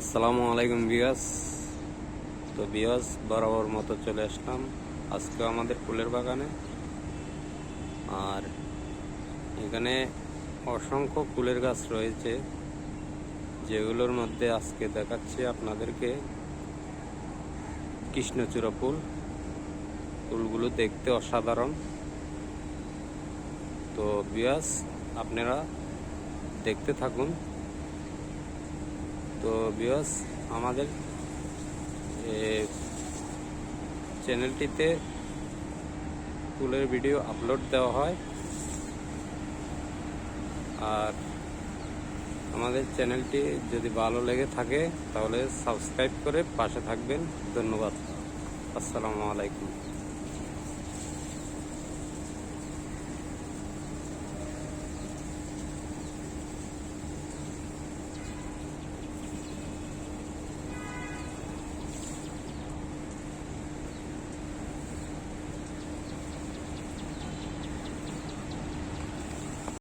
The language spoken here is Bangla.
আসসালামু আলাইকুম বিয়াস তো বিয়াস বরাবর মতো চলে আসলাম আজকে আমাদের ফুলের বাগানে। আর এখানে অসংখ্য ফুলের গাছ রয়েছে, যেগুলোর মধ্যে আজকে দেখাচ্ছি আপনাদেরকে। কৃষ্ণচূড়া ফুল। ফুলগুলো দেখতে অসাধারণ। তো বিয়াস আপনারা দেখতে থাকুন। তো বিয়স আমাদের চ্যানেলটিতে ফুলের ভিডিও আপলোড দেওয়া হয়। আর আমাদের চ্যানেলটি যদি ভালো লেগে থাকে, তাহলে সাবস্ক্রাইব করে পাশে থাকবেন। ধন্যবাদ। আসসালামু আলাইকুম।